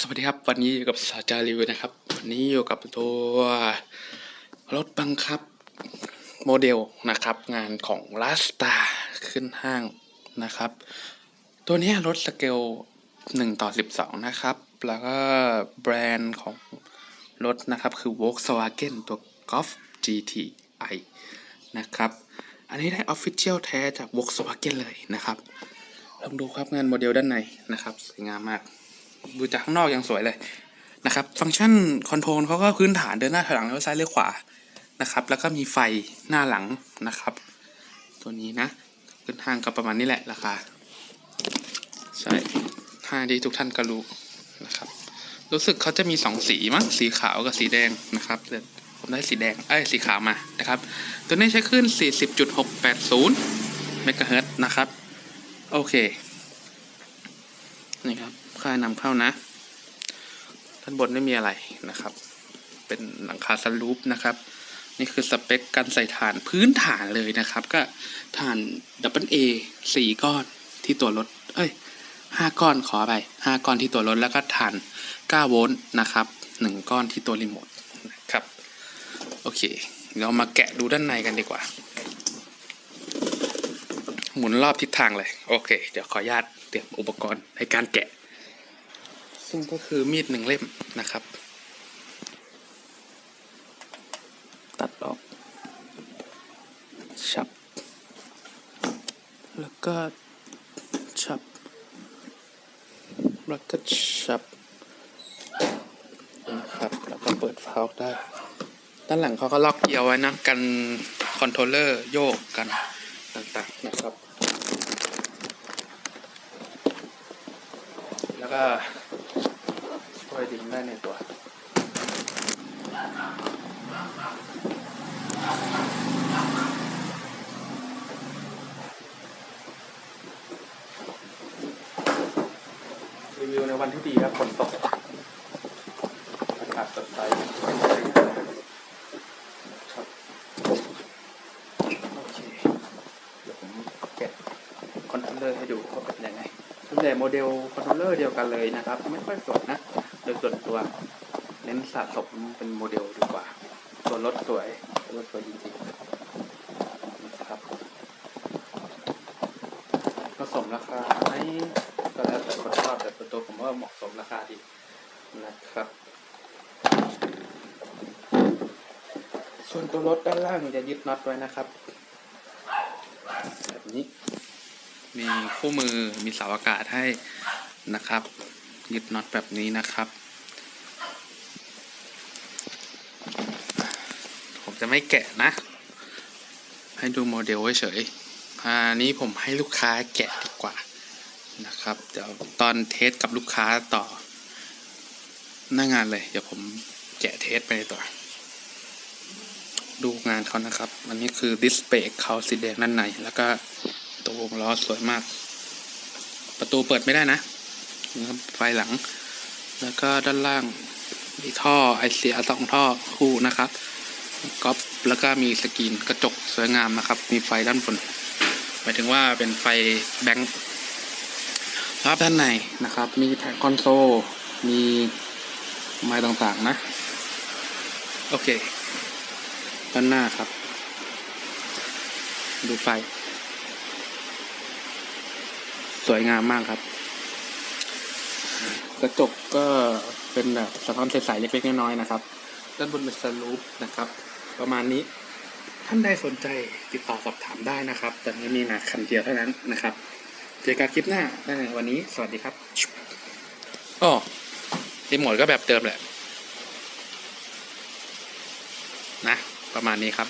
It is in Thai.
สวัสดีครับ วันนี้อยู่กับสาจารีวิวนะครับ วันนี้อยู่กับตัวรถบังคับโมเดลนะครับ งานของลาสตาขึ้นห้างนะครับ ตัวนี้รถสเกล1ต่อ 12 นะครับ แล้วก็แบรนด์ของรถนะครับ คือ Volkswagen ตัว Golf GTI นะครับ อันนี้ได้ Official แท้จาก Volkswagen เลยนะครับ ลองดูครับงานโมเดลด้านในนะครับ สวยงามมาก ดูจากข้างนอกยังสวยเลยนะครับ ฟังก์ชันคอนโทรลเขาก็พื้นฐานเดินหน้าถอยหลังเลี้ยวซ้ายเลี้ยวขวานะครับ แล้วก็มีไฟหน้าหลังนะครับ ตัวนี้นะขึ้นห้างก็ประมาณนี้แหละราคาใช่ห้างที่ทุกท่านก็รู้นะครับ รู้สึกเขาจะมีสองสีมั้งสีขาวกับสีแดงนะครับแต่ผมได้สีแดงเอ้ยสีขาวมานะครับ ตัวนี้ใช้คลื่น40.680เมกะเฮิรตซ์นะครับ โอเค นี่ครับ ค่ายนำเข้านะ ด้านบนไม่มีอะไรนะครับ เป็นหลังคาสลูปนะครับ นี่คือสเปคการใส่ฐานพื้นฐานเลยนะครับ ก็ฐานดับเบิลเอสี่ก้อนที่ตัวรถ เอ้ยห้าก้อนขอไปห้าก้อนที่ตัวรถแล้วก็ฐานเก้าโวลต์นะครับหนึ่งก้อนที่ตัวรีโมทนะครับ โอเค เรามาแกะดูด้านในกันดีกว่า หมุนรอบทิศทางเลย โอเค เดี๋ยวขออนุญาตเตรียมอุปกรณ์ในการแกะ ซึ่งก็คือมีดหนึ่งเล่มนะครับ ตัดออกชับ แล้วก็ชับ แล้วก็ชับนะครับ แล้วก็เปิดฝาออกได้ ด้านหลังเขาก็ล็อกเกียร์ไว้นะ กันคอนโทรลเลอร์โยกกันต่างๆนะครับ แล้ว ก็ช่วยดึงได้ในตัวรีวิวในวันที่ดีครับฝนตกอากาศสดใสโอเค เดี๋ยวผมเก็บคอนโทรลเลอร์ให้ดูว่าเป็นยังไง ส่วนใหญ่โมเดลคอนโทรลเลอร์เดียวกันเลยนะครับ ไม่ค่อยสวยนะ โดยส่วนตัวเน้นสะสมเป็นโมเดลดีกว่าส่วนรถสวยรถสวยจริงๆนะครับก็สมราคาไหมก็แล้วแต่คนชอบแต่ส่วนตัวผมว่าเหมาะสมราคาดีนะครับส่วนตัวรถด้านล่างจะยึดน็อตไว้นะครับ แบบนี้ มีคู่มือมีเสาอากาศให้นะครับ ยึดน็อตแบบนี้นะครับ ผมจะไม่แกะนะ ให้ดูโมเดลเฉยอันนี้ผมให้ลูกค้าแกะดีกว่านะครับเดี๋ยวตอนเทสกับลูกค้าต่อ หน้างานเลย เดี๋ยวผมแกะเทสไปต่อ ดูงานเขานะครับ อันนี้คือดิสเพย์เขาสีแดงด้านในแล้วก็ ตัวงล้อสวยมาก ประตูเปิดไม่ได้นะนะครับไฟหลัง แล้วก็ด้านล่างมีท่อไอเสียสองท่อคู่นะครับก๊อปแล้วก็มีสกรีนกระจกสวยงามนะครับ มีไฟด้านบนหมายถึงว่าเป็นไฟแบงค์รอบด้านในนะครับ มีแผงคอนโซล มีไม้ต่างๆนะ โอเค ด้านหน้าครับ ดูไฟ สวยงามมากครับ กระจกก็เป็นแบบสะท้อนใสๆเล็กๆน้อยๆนะครับ ด้านบนเป็นสลูปนะครับ ประมาณนี้ท่านใดสนใจติดต่อสอบถามได้นะครับ แต่ไม่มีนะคันเดียวเท่านั้นนะครับ เจอกันคลิปหน้าได้ในวันนี้ สวัสดีครับอ๋อรีโมทก็แบบเดิมแหละ นะ ประมาณนี้ครับ